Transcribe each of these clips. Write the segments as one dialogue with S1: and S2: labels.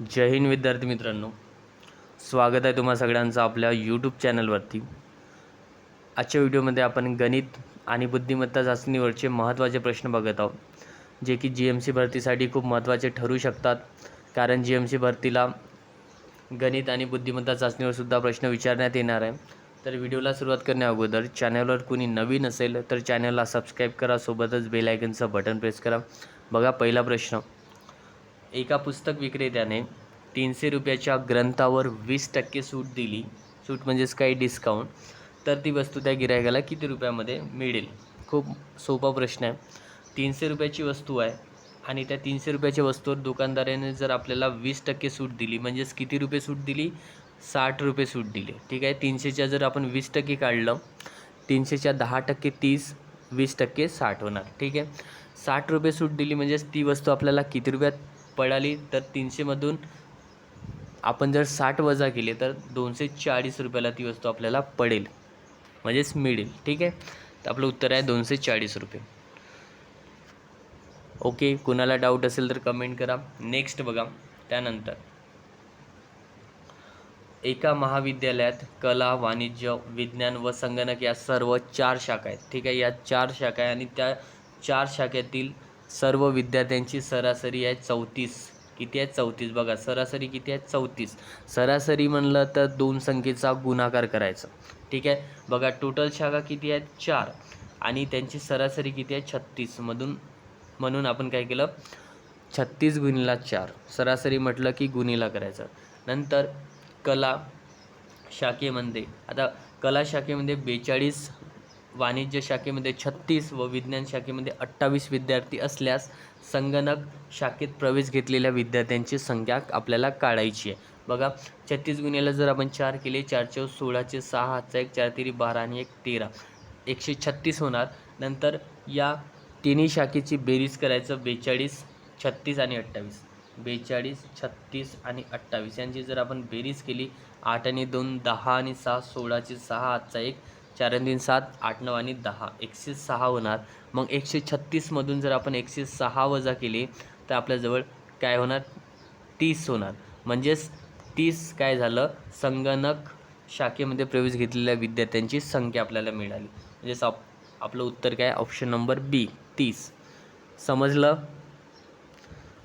S1: जय हिंद विद्यार्थी मित्रांनो. स्वागत आहे तुम्हा सगळ्यांचं आपल्या यूट्यूब चॅनलवरती आजच्या व्हिडिओमध्ये आपण गणित आणि बुद्धिमत्ता चाचणीवरचे महत्त्वाचे प्रश्न बघत आहोत. जे की जी एम सी भरतीसाठी खूप महत्त्वाचे ठरू शकतात. कारण जी एम सी भरतीला गणित आणि बुद्धिमत्ता चाचणीवरसुद्धा प्रश्न विचारण्यात येणार आहे. तर व्हिडिओला सुरुवात करण्या अगोदर चॅनलवर कोणी नवीन असेल तर चॅनलला सबस्क्राईब करा. सोबतच बेल आयकनचं बटन प्रेस करा. बघा पहिला प्रश्न. एका पुस्तक विक्रेत्याने तीनशे रुपयाच्या ग्रंथावर वीस टक्के सूट दिली. सूट म्हणजेच काही डिस्काउंट तर ती वस्तू त्या गिरायकाला किती रुपयामध्ये मिळेल? खूप सोपा प्रश्न आहे. तीनशे रुपयाची वस्तू आहे आणि त्या तीनशे रुपयाच्या वस्तूवर दुकानदाराने जर आपल्याला वीस टक्के सूट दिली म्हणजेच किती रुपये सूट दिली? साठ रुपये सूट दिली. ठीक आहे? तीनशेच्या जर आपण वीस टक्के काढलं तीनशेच्या दहा टक्के तीस वीस टक्के साठ होणार. ठीक आहे? साठ रुपये सूट दिली म्हणजेच ती वस्तू आपल्याला किती रुपयात पडाली तर तीनशेमधून आपण जर साठ वजा केले तर दोनशे चाळीस रुपयाला ती वस्तू आपल्याला पडेल. म्हणजेच मिळेल. ठीक आहे? तर आपलं उत्तर आहे दोनशे चाळीस रुपये. ओके? कुणाला डाऊट असेल तर कमेंट करा. नेक्स्ट बघा. त्यानंतर एका महाविद्यालयात कला वाणिज्य विज्ञान व संगणक या सर्व चार शाखा आहेत. ठीक आहे? या चार शाखा आहे आणि त्या चार शाखेतील सर्व विद्यार्थ्यांची सरासरी आहे चौतीस. किती आहे चौतीस? बघा सरासरी किती आहे? चौतीस. सरासरी म्हणलं तर दोन संख्येचा गुणाकार करायचा. ठीक आहे? बघा टोटल शाखा किती आहेत? चार. आणि त्यांची सरासरी किती आहे? छत्तीसमधून म्हणून आपण काय केलं? छत्तीस गुणिला चार. सरासरी म्हटलं की गुणिला करायचं. नंतर कला शाखेमध्ये आता कला शाखेमध्ये बेचाळीस वाणिज्य शाखेमध्ये छत्तीस व विज्ञान शाखेमध्ये अठ्ठावीस विद्यार्थी असल्यास संगणक शाखेत प्रवेश घेतलेल्या विद्यार्थ्यांची संख्या आपल्याला काढायची आहे. बघा छत्तीस गुन्ह्याला जर आपण चार केले चारचे सोळाचे सहा हातचा एक चार तिरी बारा आणि एक तेरा. एकशे छत्तीस होणार. नंतर या तिन्ही शाखेची बेरीज करायचं बेचाळीस छत्तीस आणि अठ्ठावीस. बेचाळीस छत्तीस आणि अठ्ठावीस यांची जर आपण बेरीज केली आठ आणि दोन दहा आणि सहा सोळाचे सहा आजचा एक चार तीन सात आठ नऊ आणि दहा. एकशे सहा होणार मग एकशे छत्तीसमधून जर आपण एकशे सहा वजा केले तर आपल्याजवळ काय होणार? तीस होणार. म्हणजेच तीस काय झालं? संगणक शाखेमध्ये प्रवेश घेतलेल्या विद्यार्थ्यांची संख्या आपल्याला मिळाली. म्हणजेच आप आपलं उत्तर काय? ऑप्शन नंबर बी तीस. समजलं?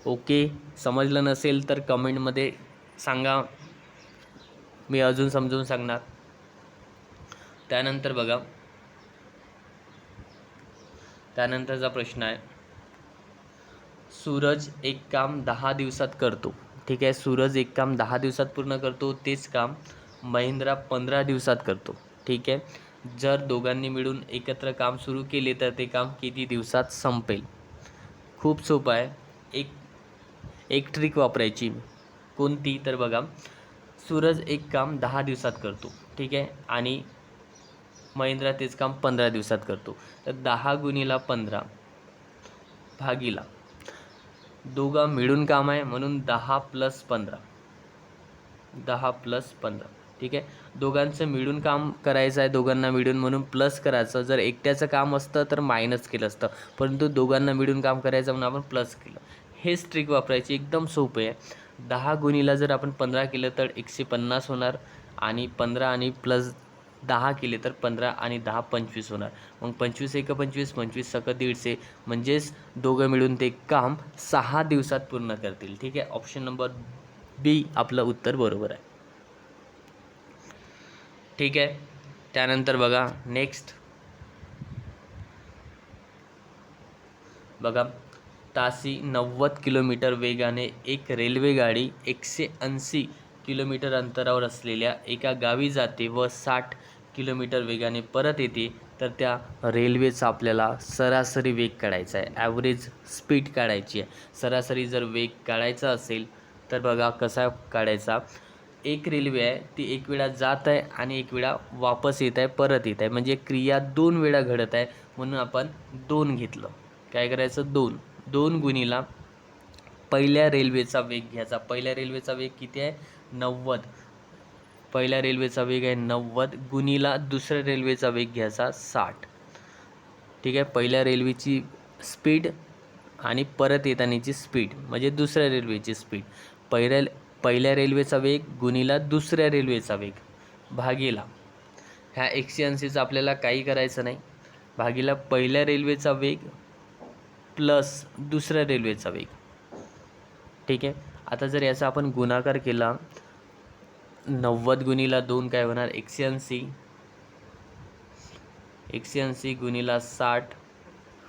S1: ओके. समजलं नसेल तर कमेंटमध्ये सांगा. मी अजून समजून सांगणार. त्यानंतर बघा. त्यानंतरचा प्रश्न आहे. सूरज एक काम दहा दिवसात करतो. ठीक आहे? सूरज एक काम दहा दिवसात पूर्ण करतो तेच काम महिंद्रा पंधरा दिवसात करतो. ठीक आहे? जर दोघांनी मिळून एकत्र काम सुरू केले तर ते काम किती दिवसात संपेल? खूप सोपं आहे. एक एक ट्रिक वापरायची. कोणती तर बघा. सूरज एक काम दहा दिवसात करतो. ठीक आहे? आणि महिंद्रा तेच काम पंधरा दिवसात करतो. तर दहा गुणीला पंधरा भागीला दोघं मिळून काम आहे म्हणून दहा प्लस पंधरा. दहा प्लस पंधरा. ठीक आहे? दोघांचं मिळून काम करायचं आहे दोघांना मिळून म्हणून प्लस करायचं. जर एकट्याचं काम असतं तर मायनस केलं असतं. परंतु दोघांना मिळून काम करायचं म्हणून आपण प्लस केलं. हेच ट्रिक वापरायची एकदम सोपे आहे. दहा गुणीला जर आपण पंधरा केलं तर एकशे पन्नास होणार आणि पंधरा आणि प्लस दहा केले तर पंधरा आणि दहा पंचवीस होणार. मग पंचवीस एक पंचवीस पंचवीस सक दीडशे म्हणजेच दोघं मिळून ते काम सहा दिवसात पूर्ण करतील. ठीक आहे? ऑप्शन नंबर बी आपलं उत्तर बरोबर आहे. ठीक आहे? त्यानंतर बघा नेक्स्ट बघा तासी नव्वद किलोमीटर वेगाने एक रेल्वे गाडी एकशे ऐंशी किलोमीटर अंतरावर असलेल्या एका गावी जाते व साठ किलोमीटर वेगाने परत येते तर त्या रेल्वेचा आपल्याला सरासरी वेग काढायचा आहे. ॲव्हरेज स्पीड काढायची आहे. सरासरी जर वेग काढायचा असेल तर बघा कसा काढायचा. एक रेल्वे आहे ती एक वेळा जात आहे आणि एक वेळा वापस येत आहे परत येत आहे. म्हणजे क्रिया दोन वेळा घडत आहे म्हणून आपण दोन घेतलं. काय करायचं? दोन. दोन गुणीला पहिल्या रेल्वेचा वेग घ्यायचा. पहिल्या रेल्वेचा वेग किती आहे? नव्वद. पहिल्या रेल्वेचा वेग आहे नव्वद गुणीला दुसऱ्या रेल्वेचा वेग घ्यायचा साठ. ठीक आहे? पहिल्या रेल्वेची स्पीड आणि परत येतानाची स्पीड म्हणजे दुसऱ्या रेल्वेची स्पीड. पहिल्या पहिल्या रेल्वेचा वेग गुणीला दुसऱ्या रेल्वेचा वेग. भागीला. ह्या एकशे ऐंशीचं आपल्याला काही करायचं नाही. भागीला पहिल्या रेल्वेचा वेग प्लस दुसऱ्या रेल्वेचा वेग. ठीक आहे? आता जर याचा आपण गुणाकार केला नव्वद गुणीला दोन काय होणार? एकशे ऐंशी. एकशे ऐंशी गुणीला साठ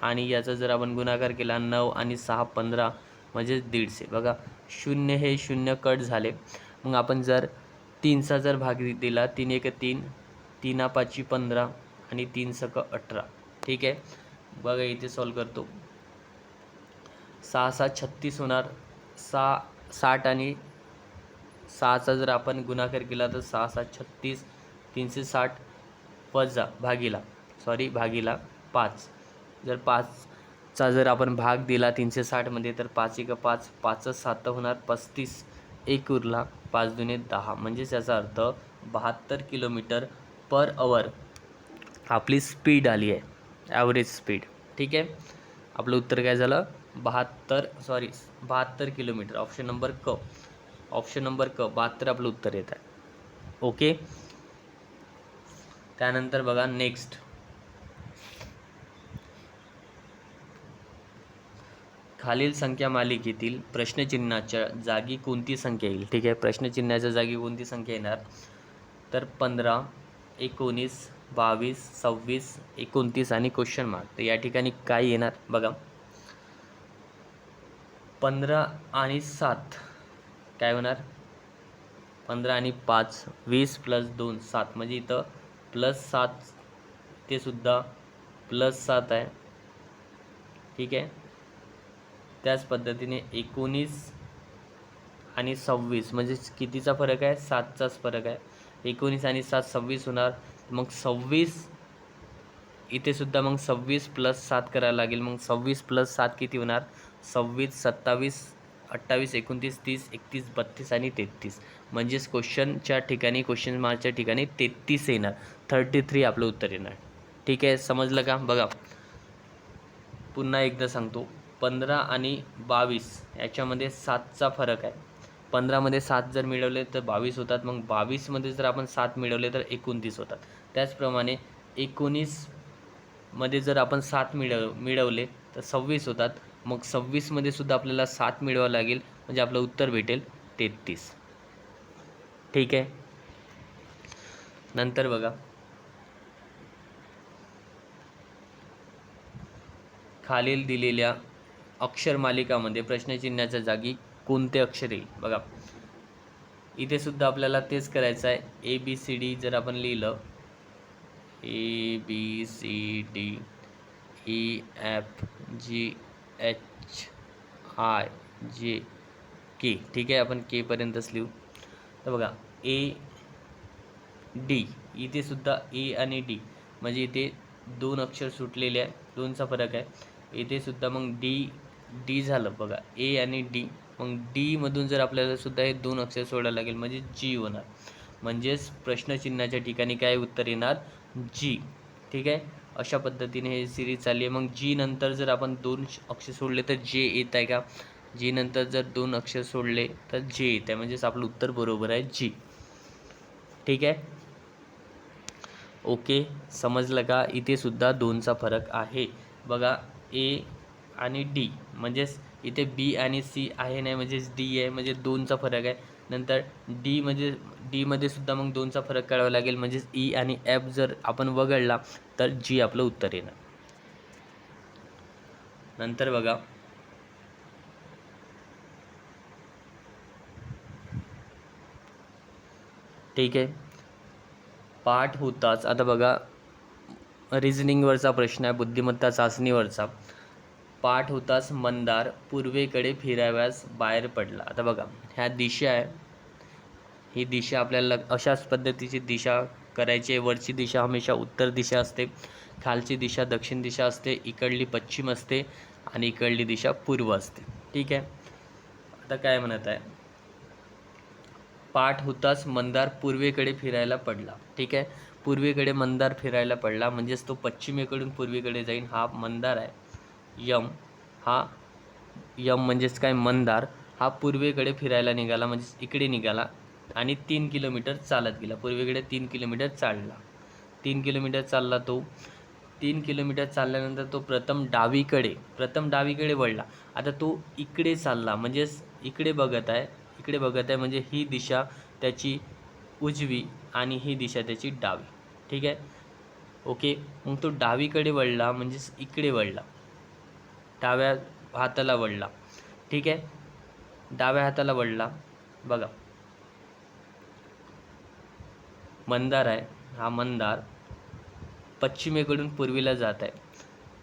S1: आणि याचा जर आपण गुणाकार केला नऊ आणि सहा पंधरा म्हणजे दीडशे. बघा शून्य हे शून्य कट झाले. मग आपण जर तीनचा जर भाग दिला तीन एक तीन तीना पाचशे पंधरा आणि तीन सक अठरा. ठीक आहे? बघा इथे सॉल्व करतो. सहा सहा छत्तीस होणार. सहा साठ आणि सहाचा जर आपण गुणाकार केला तर सहा सात छत्तीस तीनशे साठ वजा भागीला सॉरी भागीला पाच. जर पाचचा जर आपण भाग दिला तीनशे साठमध्ये तर पाच एक पाच पाचच सात होणार पस्तीस. एक उरला पाच दुने दहा. म्हणजेच याचा अर्थ बहात्तर किलोमीटर पर अवर आपली स्पीड आली आहे. ॲव्हरेज स्पीड ठीक आहे? आपलं उत्तर काय झालं? बहात्तर सॉरी बहात्तर किलोमीटर. ऑप्शन नंबर क ऑप्शन नंबर क बहात्तर आपलं उत्तर येत आहे. ओके त्यानंतर बघा नेक्स्ट खालील संख्या मालिकेतील प्रश्नचिन्हाच्या जागी कोणती संख्या येईल? ठीक आहे? प्रश्नचिन्हाच्या जागी कोणती संख्या येणार? तर पंधरा एकोणीस बावीस सव्वीस एकोणतीस आणि क्वेश्चन मार्क तर या ठिकाणी काय येणार? बघा. पंधरा आणि सात. काय होणार? पंधरा आणि पाच. वीस प्लस दोन सात. म्हणजे इथं प्लस सात ते सुद्धा प्लस सात आहे. ठीक आहे? त्याच पद्धतीने एकोणीस आणि सव्वीस. म्हणजे कितीचा फरक आहे? सातचाच फरक आहे. एकोणीस आणि सात सव्वीस होणार. मग सव्वीस इथे सुद्धा मग सव्वीस प्लस सात करायला लागेल. मग सव्वीस प्लस सात किती होणार? सव्वीस सत्तावीस अठ्ठावीस एकोणतीस तीस एकतीस बत्तीस आणि तेहतीस. म्हणजेच क्वेश्चनच्या ठिकाणी क्वेश्चन मार्कच्या ठिकाणी तेहतीस येणार. थर्टी थ्री आपलं उत्तर येणार. ठीक आहे समजलं का? बघा. पुन्हा एकदा सांगतो. पंधरा आणि बावीस याच्यामध्ये सातचा फरक आहे. पंधरामध्ये सात जर मिळवले तर बावीस होतात. मग बावीसमध्ये जर आपण सात मिळवले तर एकोणतीस होतात. त्याचप्रमाणे एकोणीसमध्ये जर आपण सात मिळव मिळवले तर सव्वीस होतात. मग सव्वीसमध्ये सुद्धा आपल्याला सात मिळवावं लागेल. म्हणजे आपलं उत्तर भेटेल तेहतीस. ठीक आहे? नंतर बघा. खालील दिलेल्या अक्षरमालिकामध्ये प्रश्नचिन्हाच्या जागी कोणते अक्षर येईल? बघा. इथे सुद्धा आपल्याला तेच करायचं आहे. ए बी सी डी जर आपण लिहिलं. A B C D E F G H I J K ठीक आहे आपण केपर्यंतच लिहू. तर बघा ए डी इथे सुद्धा ए आणि डी म्हणजे इथे दोन अक्षर सुटलेले आहे. दोनचा फरक आहे. इथे सुद्धा मग डी डी झालं. बघा ए आणि डी मग डीमधून जर आपल्याला सुद्धा हे दोन अक्षर सोडायला लागेल म्हणजे जी होणार. म्हणजेच प्रश्नचिन्हाच्या ठिकाणी काय उत्तर येणार? जी ठीक आहे? अशा पद्धतीने हे सिरीज चालली आहे. मग जी नंतर जर आपण दोन अक्षर सोडले तर जे येत आहे का? जी नंतर जर दोन अक्षर सोडले तर जे येत आहे म्हणजेच आपलं उत्तर बरोबर आहे जी ठीक आहे? ओके समजलं का? इथे सुद्धा दोनचा फरक आहे. बघा ए आणि डी म्हणजेच इथे बी आणि सी आहे नाही म्हणजेच डी आहे. म्हणजे दोनचा फरक आहे. नंतर डी म्हणजे डीमध्ये सुद्धा मग दोनचा फरक काढावा लागेल. म्हणजेच ई आणि एफ जर आपण वगळला तर जी आपलं उत्तर येणार. नंतर बघा. ठीक आहे. पाठ होताच. आता बघा. रिझनिंगवरचा प्रश्न आहे. बुद्धिमत्ता चाचणीवरचा. पाठ होताच मंदार पूर्वेकडे फिराव्यास बाहेर पडला. आता बघा. ह्या दिशा आहे. ही दिशा आपल्याला अशाच पद्धतीची दिशा करायची आहे. वरची दिशा हमेशा उत्तर दिशा असते खालची दिशा दक्षिण दिशा असते इकडली पश्चिम असते आणि इकडली दिशा पूर्व असते. ठीक आहे? आता काय म्हणत आहे? पाठ होताच मंदार पूर्वेकडे फिरायला पडला. ठीक आहे? पूर्वेकडे मंदार फिरायला पडला म्हणजेच तो पश्चिमेकडून पूर्वेकडे जाईल हा मंदार आहे. यम. हा यम म्हणजेच काय? मंदार. हा पूर्वेकडे फिरायला निघाला म्हणजेच इकडे निघाला. आणि तीन किलोमीटर चालत गेला. पूर्वेकडे तीन किलोमीटर चालला. तीन किलोमीटर चालला तो. तीन किलोमीटर चालल्यानंतर तो प्रथम डावीकडे प्रथम डावीकडे वळला. आता तो इकडे चालला. म्हणजेच इकडे बघत आहे इकडे बघत आहे म्हणजे ही दिशा त्याची उजवी आणि ही दिशा त्याची डावी. ठीक आहे? ओके? मग तो डावीकडे वळला म्हणजेच इकडे वळला. डाव्या हाताला वळला. ठीक आहे? डाव्या हाताला वळला. बघा. मंदार आहे. हा मंदार पश्चिमेकडून पूर्वेला जात आहे.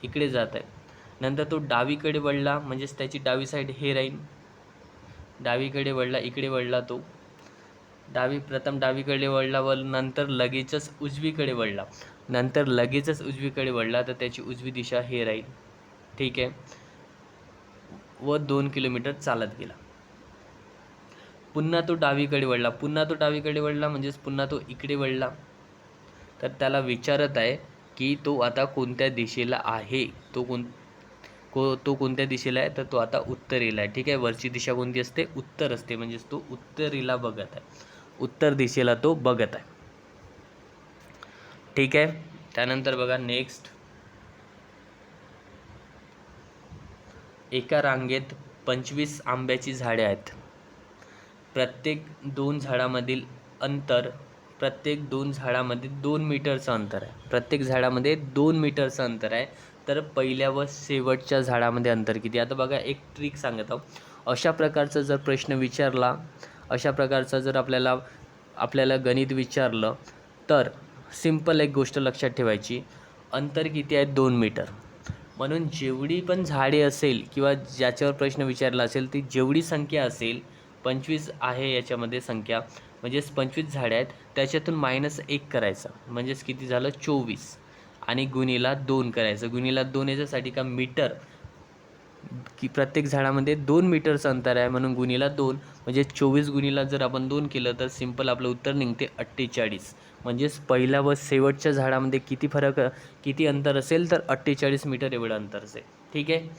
S1: इकडे जात आहे. नंतर तो डावीकडे वळला म्हणजेच त्याची डावी साईड हे राहील. डावीकडे वळला इकडे वळला तो. डावी प्रथम डावीकडे वळला व नंतर लगेचच उजवीकडे वळला. नंतर लगेचच उजवीकडे वळला तर त्याची उजवी दिशा हे राहील. ठीक आहे. व दोन किलोमीटर चालत गेला. पुन्हा तो डावीकडे वळला. पुन्हा तो डावीकडे वळला म्हणजेच पुन्हा तो इकडे वळला. तर त्याला विचारत आहे की तो आता कोणत्या दिशेला आहे? तो कोण को तो कोणत्या दिशेला आहे? तर तो आता उत्तरेला आहे. ठीक आहे? वरची दिशा कोणती असते? उत्तर असते. म्हणजेच तो उत्तरेला बघत आहे. उत्तर दिशेला तो बघत आहे. ठीक आहे? त्यानंतर बघा नेक्स्ट एका रांगेत पंचवीस आंब्याची झाडे आहेत. प्रत्येक दोन झाडामधील अंतर प्रत्येक दोन झाडामध्ये दोन मीटरचं अंतर आहे. प्रत्येक झाडामध्ये दोन मीटरचं अंतर आहे. तर पहिल्या व शेवटच्या झाडामध्ये अंतर किती आता बघा एक ट्रिक सांगत आहो अशा प्रकारचा जर प्रश्न विचारला अशा प्रकारचा जर आपल्याला आपल्याला गणित विचारलं तर सिंपल एक गोष्ट लक्षात ठेवायची. अंतर किती आहे? दोन मीटर. म्हणून जेवढी पण झाडे असेल किंवा ज्याच्यावर प्रश्न विचारला असेल ती जेवढी संख्या असेल पंचवीस आहे याच्यामध्ये संख्या. म्हणजेच पंचवीस झाडे आहेत त्याच्यातून मायनस एक करायचं. म्हणजेच किती झालं? चोवीस. आणि गुणीला दोन करायचं. गुणीला दोन याच्यासाठी का मीटर? की प्रत्येक झाडामध्ये दोन मीटरचं अंतर आहे म्हणून गुणीला दोन. म्हणजे चोवीस गुणीला जर आपण दोन केलं तर सिंपल आपलं उत्तर निघते अठ्ठेचाळीस. म्हणजेच पहिल्या व शेवटच्या झाडामध्ये किती फरक किती अंतर असेल तर अठ्ठेचाळीस मीटर एवढं अंतर असेल. ठीक आहे?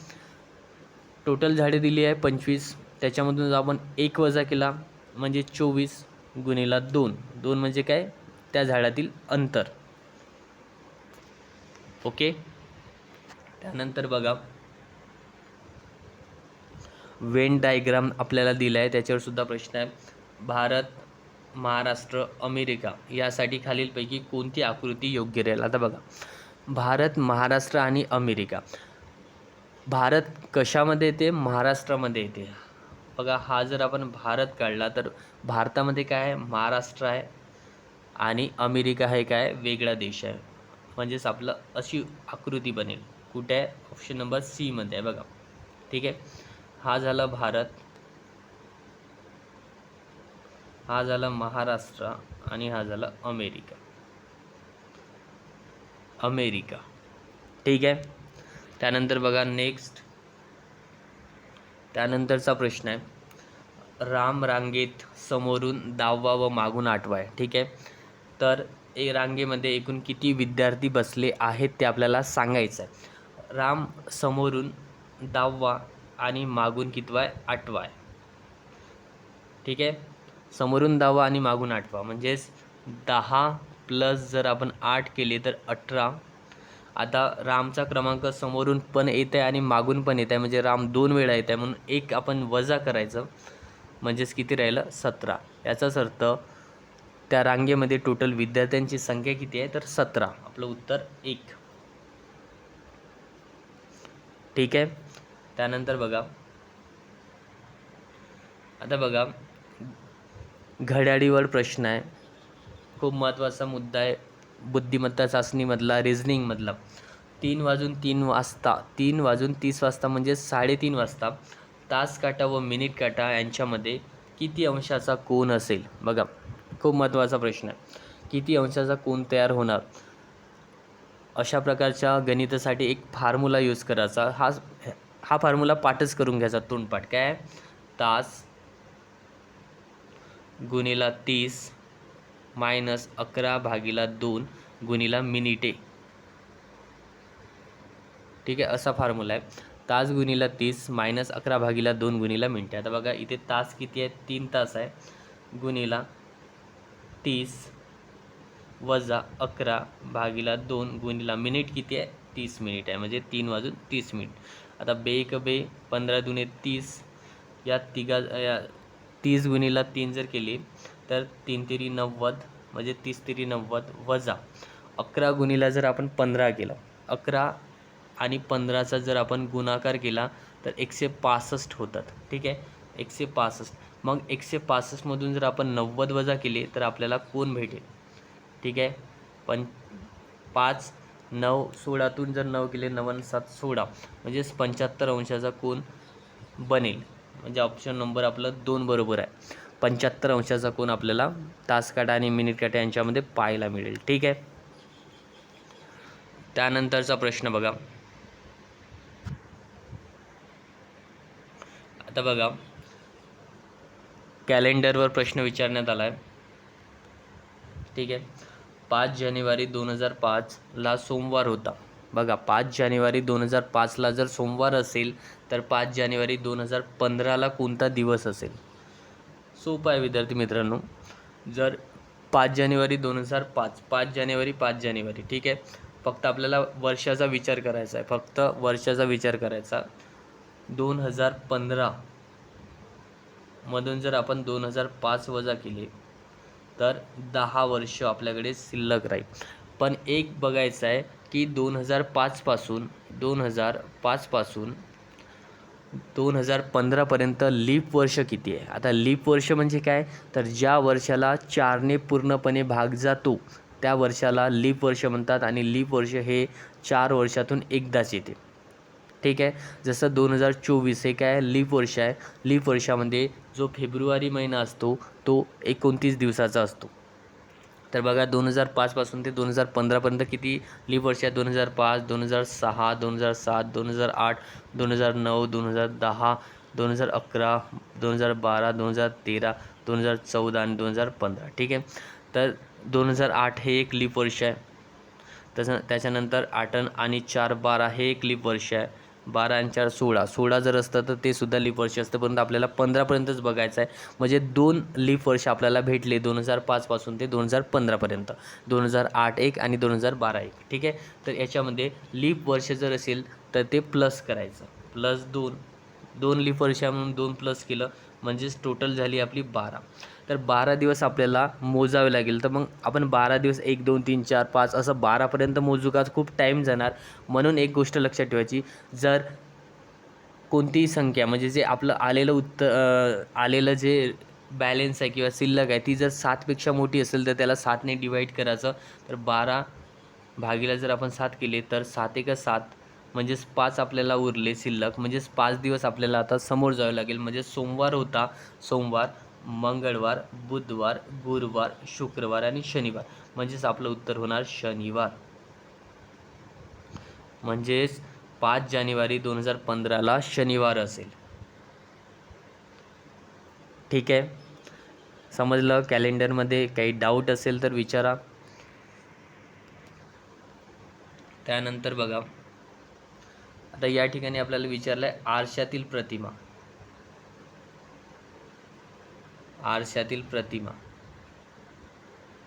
S1: टोटल झाडे दिली आहे पंचवीस. त्याच्यामधून जर आपण एक वजा केला म्हणजे चोवीस गुणिला दोन. दोन म्हणजे काय? त्या झाडातील अंतर. ओके? त्यानंतर बघा. वेन डायग्राम आपल्याला दिला आहे त्याच्यावर सुद्धा प्रश्न आहे. भारत महाराष्ट्र अमेरिका यासाठी खालीलपैकी कोणती आकृती योग्य राहील? आता बघा. भारत महाराष्ट्र आणि अमेरिका. भारत कशामध्ये येते? महाराष्ट्रामध्ये येते. बघा हा जर आपण भारत काढला तर भारतामध्ये काय आहे? महाराष्ट्र आहे आणि अमेरिका हे काय वेगळा देश आहे. म्हणजेच आपलं अशी आकृती बनेल. कुठे आहे? ऑप्शन नंबर सीमध्ये आहे बघा. ठीक आहे? हा झाला भारत. हा झाला महाराष्ट्र आणि हा झाला अमेरिका. अमेरिका. ठीक आहे? त्यानंतर बघा नेक्स्ट त्यानंतरचा प्रश्न आहे. राम रांगेत समोरून दहावा व मागून आठवा आहे. ठीक आहे? तर ए रांगेमध्ये एकूण किती विद्यार्थी बसले आहेत ते आपल्याला सांगायचं आहे. राम समोरून दहावा आणि मागून कितवा आहे? आठवा आहे. ठीक आहे? समोरून दहावा आणि मागून आठवा. म्हणजेच दहा प्लस जर आपण आठ केले तर अठरा. आता रामचा क्रमांक समोरून पण येत आहे आणि मागून पण येत आहे. म्हणजे राम दोन वेळा येत आहे. म्हणून एक आपण वजा करायचं. म्हणजेच किती राहिलं? सतरा. याचाच अर्थ त्या रांगेमध्ये टोटल विद्यार्थ्यांची संख्या किती आहे? तर सतरा. आपलं उत्तर एक. ठीक आहे? त्यानंतर बघा. आता बघा. घड्याळीवर प्रश्न आहे. खूप महत्त्वाचा मुद्दा आहे. बुद्धिमत्ता चाचणीमधला रिझनिंगमधला तीन वाजून तीन वाजता तीन वाजून तीस वाजता म्हणजे साडेतीन वाजता तास काटा व मिनिट काटा यांच्यामध्ये किती अंशाचा कोण असेल? बघा खूप महत्त्वाचा प्रश्न आहे. किती अंशाचा कोण तयार होणार? अशा प्रकारच्या गणितासाठी एक फार्मुला यूज करायचा. हा हा फॉर्म्युला पाठच करून घ्यायचा तोंडपाठ. काय? तास गुणीला तीस मायनस अकरा भागीला दोन गुणीला मिनिटे ठीक आहे असा फॉर्म्युला आहे. तास गुणिला तीस मायनस अकरा भागीला दोन गुणिला मिनटे आता बघा इथे तास किती आहे? तीन तास आहे. गुणिला तीस वजा अकरा भागीला दोन गुणिला मिनिट किती आहे? तीस मिनिट आहे. म्हणजे तीन वाजून तीस मिनिट. आता बे एक बे पंधरा दुने तीस या तिघा या तीस गुणिला तीन जर केली तर तीन तिरी नव्वद म्हणजे तीस तिरी नव्वद वजा. अकरा गुणीला जर आपण पंधरा केलं अकरा आणि पंधराचा जर आपण गुणाकार केला तर एकशे पासष्ट होतात. ठीक आहे? एकशे पासष्ट. मग एकशे पासष्टमधून जर आपण नव्वद वजा केले तर आपल्याला कोण भेटेल? ठीक आहे? पण पाच नऊ सोळातून जर नऊ केले नवन सात सोळा म्हणजेच पंच्याहत्तर अंशाचा कोण बनेल? म्हणजे ऑप्शन नंबर आपलं दोन बरोबर आहे. पंच्याहत्तर अंशाचा कोण आपल्याला तासकाटा आणि मिनिट काटा यांच्यामध्ये पाहायला मिळेल. ठीक आहे? त्यानंतरचा प्रश्न बघा. आता बघा. कॅलेंडरवर प्रश्न विचारण्यात आला आहे ठीक आहे? पाच जानेवारी दोन हजार पाचला सोमवार होता. बघा पाच जानेवारी दोन हजार पाचला जर सोमवार असेल तर पाच जानेवारी दोन हजार पंधराला कोणता दिवस असेल? सोपं आहे विद्यार्थी मित्रांनो. जर पाच जानेवारी दोन हजार पाच पाच जानेवारी पाच जानेवारी ठीक आहे? फक्त आपल्याला वर्षाचा विचार करायचा आहे. फक्त वर्षाचा विचार करायचा. दोन हजार पंधरा मधून जर आपण दोन हजार पाच वजा केले तर दहा वर्ष आपल्याकडे शिल्लक राहील. पण एक बघायचं आहे की दोन हजार पाचपासून दोन हजार पाचपासून दोन हजार पंधरापर्यंत लीप वर्ष किती आहे? आता लीप वर्ष म्हणजे काय? तर ज्या वर्षाला चारने पूर्णपणे भाग जातो त्या वर्षाला लीप वर्ष म्हणतात आणि लीप वर्ष हे चार वर्षातून एकदाच येते. ठीक आहे? जसं दोन हजार चोवीस हे काय? लीप वर्ष आहे. लीप वर्षामध्ये जो फेब्रुवारी महिना असतो तो एकोणतीस दिवसाचा असतो. तर बघा दोन हजार पाचपासून ते दोन हजार पंधरापर्यंत किती लीप वर्ष आहे दोन हजार पाच दोन हजार सहा दोन हजार सात दोन हजार आठ दोन हजार नऊ दोन हजार दहा दोन हजार अकरा दोन हजार बारा दोन हजार तेरा दोन हजार चौदा आणि दोन हजार पंधरा ठीक आहे तर दोन हजार आठ हे एक लीप वर्ष आहे तसं त्याच्यानंतर आठ आणि चार बारा हे एक लीप वर्ष आहे बारा आणि चार सोळा. सोळा जर असतं तर ते सुद्धा लीप वर्ष असतं. परंतु आपल्याला पंधरापर्यंतच बघायचं आहे म्हणजे दोन लीप वर्ष आपल्याला भेटले दोन हजार पाचपासून ते दोन हजार पंधरापर्यंत दोन हजार आठ एक आणि दोन हजार बारा एक. ठीक आहे? तर याच्यामध्ये लीप वर्ष जर असेल तर ते प्लस करायचं. प्लस दोन. दोन लीप वर्ष म्हणून दोन प्लस केलं म्हणजेच टोटल झाली आपली बारा. तर बारा दिवस आपल्याला मोजावे लागेल. तर मग आपण बारा दिवस एक दोन तीन चार पाच असं बारापर्यंत मोजू का? खूप टाईम जाणार. म्हणून एक गोष्ट लक्षात ठेवायची. जर कोणतीही संख्या म्हणजे जे आपलं आलेलं उत्तर आलेलं जे बॅलेन्स आहे किंवा शिल्लक आहे ती जर सातपेक्षा मोठी असेल तर त्याला सातने डिवाईड करायचं. तर बारा भागीला जर आपण सात केले तर सात एका सात म्हणजेच पाच आपल्याला उरले शिल्लक. म्हणजेच पाच दिवस आपल्याला आता समोर जावं लागेल. म्हणजे सोमवार होता सोमवार मंगळवार बुधवार गुरुवार शुक्रवार आणि शनिवार. म्हणजेच आपलं उत्तर होणार शनिवार. म्हणजेच पाच जानेवारी दोन हजार पंधराला शनिवार असेल. ठीक आहे? समजलं? कॅलेंडरमध्ये काही डाऊट असेल तर विचारा. त्यानंतर बघा. आता या ठिकाणी आपल्याला विचारलं आहे आरशातील प्रतिमा. आरशातील प्रतिमा.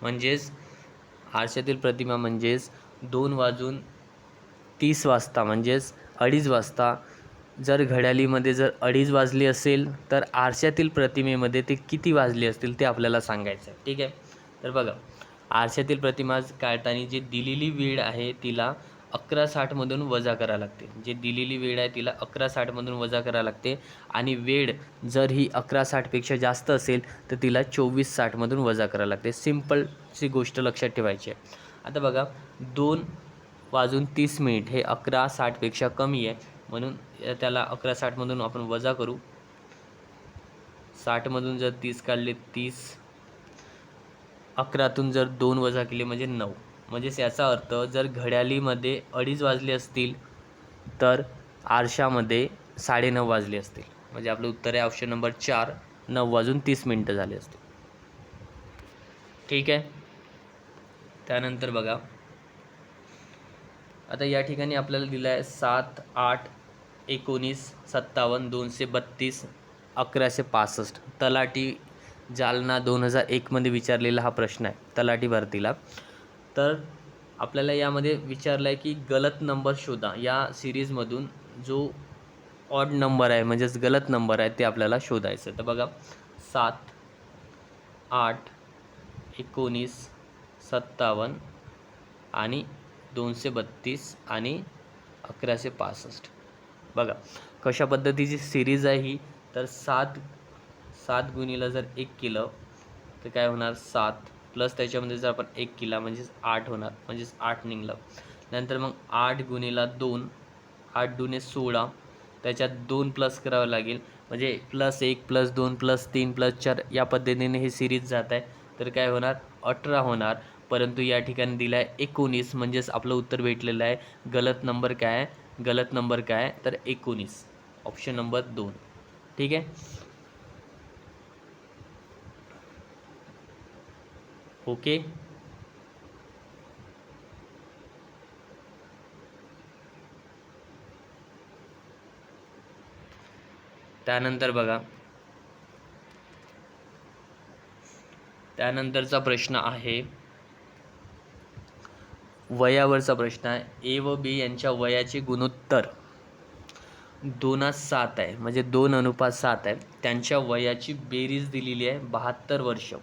S1: म्हणजेच आरशातील प्रतिमा म्हणजेच दोन वाजून तीस वाजता म्हणजेच अडीच वाजता. जर घड्याळीमध्ये जर अडीच वाजली असेल तर आरशातील प्रतिमेमध्ये ते किती वाजले असतील ते आपल्याला सांगायचं आहे. ठीक आहे? तर बघा आरशातील प्रतिमा काढताना जी दिलेली वेळ आहे तिला अकरा साठमधून वजा करावं लागते. जे दिलेली वेळ आहे तिला अकरा साठमधून वजा करावं लागते. आणि वेळ जर ही अकरा साठपेक्षा जास्त असेल तर तिला चोवीस साठमधून वजा करावं लागते. सिम्पलची गोष्ट लक्षात ठेवायची आहे. आता बघा दोन वाजून तीस मिनिट हे अकरा साठपेक्षा कमी आहे. म्हणून त्याला अकरा साठमधून आपण वजा करू. साठमधून जर तीस काढले तीस अकरातून जर दोन वजा केले म्हणजे नऊ. म्हणजेच याचा अर्थ जर घड्याळीमध्ये अडीच वाजले असतील तर आरशामध्ये साडेनऊ वाजले असतील. म्हणजे आपलं उत्तर आहे ऑप्शन नंबर चार नऊ वाजून तीस मिनटं झाले असतील. ठीक आहे? त्यानंतर बघा. आता या ठिकाणी आपल्याला दिलं आहे सात आठ एकोणीस सत्तावन्न दोनशे बत्तीस अकराशे पासष्ट. तलाठी जालना दोन हजार एकमध्ये विचारलेला हा प्रश्न आहे. तलाठी भरतीला. तर आपल्याला यामध्ये विचारलं आहे की गलत नंबर शोधा. या सिरीजमधून जो ऑड नंबर आहे म्हणजेच गलत नंबर आहे ते आपल्याला शोधायचं तर बघा सात आठ एकोणीस सत्तावन्न आणि दोनशे बत्तीस आणि अकराशे पासष्ट. बघा कशा पद्धतीची सिरीज आहे ही? तर सात सात गुणीला जर एक केलं तर काय होणार? सात प्लस त्याच्यामध्ये जर आपण एक केला म्हणजेच आठ होणार म्हणजेच आठ निघलं. नंतर मग आठ गुणेला दोन आठ दुने सोळा त्याच्यात दोन प्लस करावं लागेल. म्हणजे प्लस एक प्लस दोन प्लस तीन प्लस चार या पद्धतीने हे सिरीज जात आहे. तर काय होणार? अठरा होणार. परंतु या ठिकाणी दिलं आहे एकोणीस म्हणजेच आपलं उत्तर भेटलेलं आहे. गलत नंबर काय आहे? गलत नंबर काय आहे? तर एकोणीस. ऑप्शन नंबर दोन. ठीक आहे? ओके. त्यानंतर बघा. त्यानंतरचा प्रश्न आहे. वयावरचा प्रश्न आहे. ए व बी यांच्या वयाचे गुणोत्तर दोनास सात आहे. म्हणजे दोन अनुपात सात आहे. त्यांच्या वयाची बेरीज दिलेली आहे. बहात्तर वर्ष.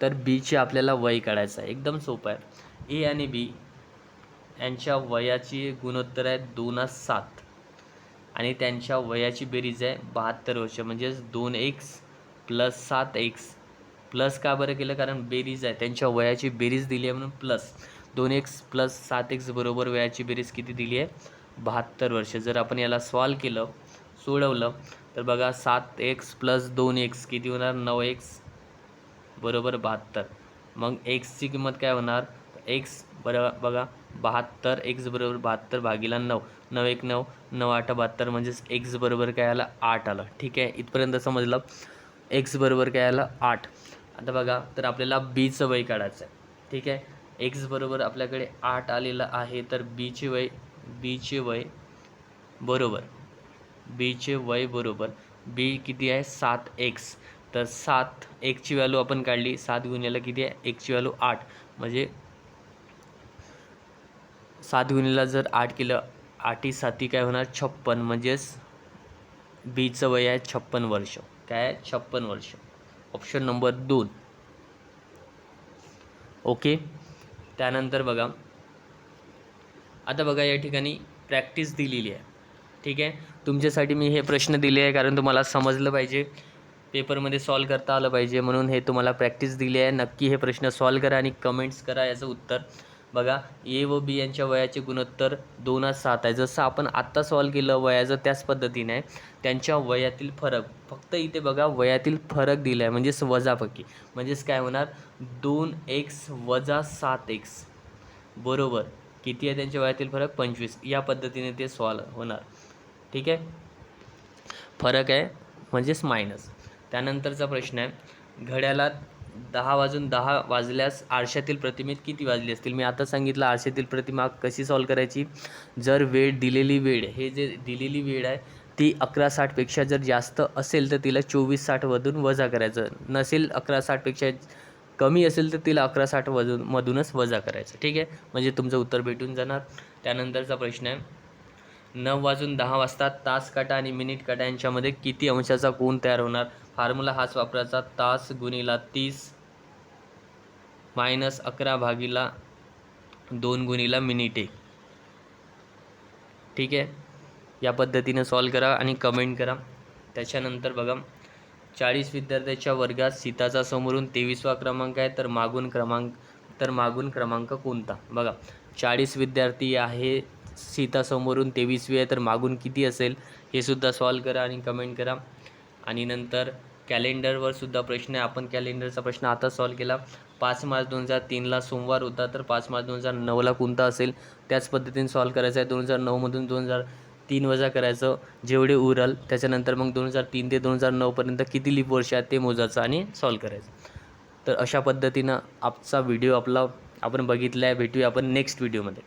S1: तर बीचे आपल्याला वय काढायचं आहे. एकदम सोपं आहे. ए आणि बी यांच्या वयाची गुणोत्तर आहे दोनास सात. आणि त्यांच्या वयाची बेरीज आहे बहात्तर वर्ष. म्हणजेच दोन एक्स प्लस सात एक्स प्लस का बरं केलं? कारण बेरीज आहे. त्यांच्या वयाची बेरीज दिली आहे म्हणून प्लस दोन एक्स प्लस सात एक्स बरोबर वयाची बेरीज किती दिली आहे? बहात्तर वर्ष. जर आपण याला सॉल्व केलं सोडवलं तर बघा सात एक्स प्लस दोन एक्स किती होणार? नऊ एक्स बरोबर बहात्तर. मग एक्सची किंमत काय होणार? एक्स बरोबर बघा बहात्तर एक्स बरोबर बहात्तर भागीला नऊ. नऊ एक नऊ नऊ आठ बहात्तर म्हणजेच एक्स बरोबर काय आलं? आठ आलं. ठीक आहे इथपर्यंत समजलं. एक्स बरोबर काय आलं? आठ. आता बघा तर आपल्याला बीचं वय काढायचं आहे. ठीक आहे? एक्स बरोबर आपल्याकडे आठ आलेलं आहे तर बीचे वय बीचे वय बरोबर. बीचे वय बरोबर. बी किती आहे? सात एक्स तर सात एकची व्हॅल्यू आपण काढली. सात गुन्ह्याला किती आहे? एकची व्हॅल्यू आठ. म्हणजे सात गुन्ह्याला जर आठ केलं आठी साती काय होणार? छप्पन. म्हणजेच बीचं वय आहे छप्पन वर्ष. काय आहे? छप्पन वर्ष. ऑप्शन नंबर दोन. ओके त्यानंतर बघा. आता बघा या ठिकाणी प्रॅक्टिस दिलेली आहे. ठीक आहे? तुमच्यासाठी मी हे प्रश्न दिले आहे कारण तुम्हाला समजलं पाहिजे. पेपरमध्ये सॉल्व करता आलं पाहिजे. म्हणून हे तुम्हाला प्रॅक्टिस दिली आहे. नक्की हे प्रश्न सॉल्व करा आणि कमेंट्स करा याचं उत्तर. बघा ए व बी यांच्या वयाचे गुणोत्तर दोनच सात आहे. जसं आपण आत्ता सॉल्व केलं वयाचं त्याच पद्धतीने आहे. त्यांच्या वयातील फरक फक्त इथे बघा वयातील फरक दिला आहे म्हणजेच वजापकी. म्हणजेच काय होणार? दोन एक्स वजा सात एक्स. बरोबर. किती आहे त्यांच्या वयातील फरक? पंचवीस. या पद्धतीने ते सॉल्व होणार. ठीक आहे? फरक आहे म्हणजेच मायनस त्यानंतरचा प्रश्न आहे घड्याळात दहा वाजून दहा वाजल्यास आरशातील प्रतिमेत किती वाजली असतील? मी आता सांगितलं आरशातील प्रतिमा कशी सॉल्व करायची? जर वेळ दिलेली वेळ हे जे दिलेली वेळ आहे ती अकरा साठपेक्षा जर जास्त असेल तर तिला चोवीस साठमधून वजा करायचं. नसेल अकरा साठपेक्षा कमी असेल तर तिला अकरा साठ वजून मधूनच वजा करायचं. ठीक आहे? म्हणजे तुमचं उत्तर भेटून जाणार. त्यानंतरचा प्रश्न आहे नऊ वाजून दहा वाजता तास काटा आणि मिनिट काटा यांच्यामध्ये किती अंशाचा कोण तयार होणार? फॉर्म्युला हाच वापरायचा. तास गुणीला तीस मायनस अकरा भागीला दोन गुणीला मिनिटे. ठीक आहे? या पद्धतीने सॉल्व करा आणि कमेंट करा. त्याच्यानंतर बघा चाळीस विद्यार्थ्याच्या वर्गात सीताचा समोरून तेवीसवा क्रमांक आहे तर मागून क्रमांक तर मागून क्रमांक कोणता? बघा चाळीस विद्यार्थी आहे सीतासमोरून तेवीसवी आहे तर मागून किती असेल? हे सुद्धा सॉल्व करा आणि कमेंट करा. आणि नंतर कॅलेंडरवर सुद्धा प्रश्न आहे. आपण कॅलेंडरचा प्रश्न आता सॉल्व केला. पाच मार्च दोन हजार तीनला सोमवार होता तर पाच मार्च दोन हजार नऊला कोणता असेल? त्याच पद्धतीने सॉल्व करायचं आहे. दोन हजार नऊमधून दोन हजार तीन वजा करायचं. जेवढे उरल त्याच्यानंतर मग दोन हजार तीन ते दोन हजार नऊपर्यंत किती लिप वर्ष आहेत ते मोजायचं आणि सॉल्व करायचं. तर अशा पद्धतीनं आजचा व्हिडिओ आपला आपण बघितला आहे भेटूया आपण नेक्स्ट व्हिडिओमध्ये